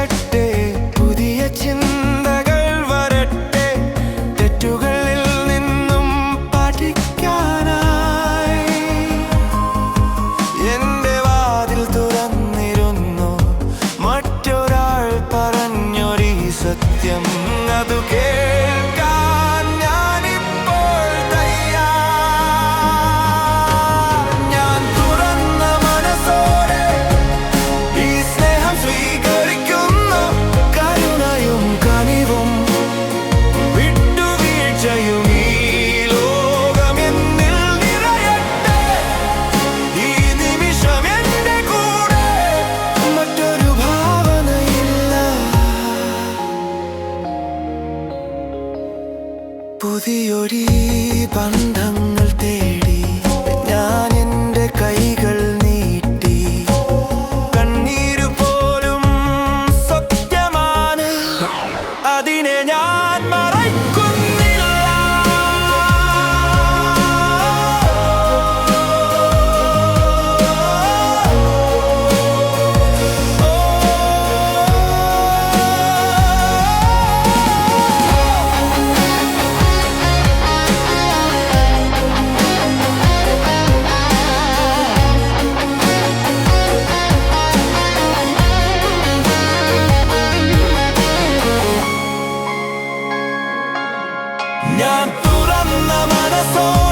വരട്ടെ പുതിയ ചിന്തകൾ വരട്ടെ തെറ്റുകളിൽ നിന്നും പഠിക്കാനായി. എന്റെ വാതിൽ തുറന്നിരുന്നു മറ്റൊരാൾ പറഞ്ഞൊരു സത്യം അതു കേൾക്കാൻ ഞാനിപ്പോൾ മനസ്സോടെ ഈ പുതിയൊരി ബന്ധങ്ങൾ തേടി ഞാൻ എന്റെ കൈകൾ നീട്ടി. കണ്ണീര് പോലും സത്യമാണ്. അതിനെ 그냥 불안나 많아서.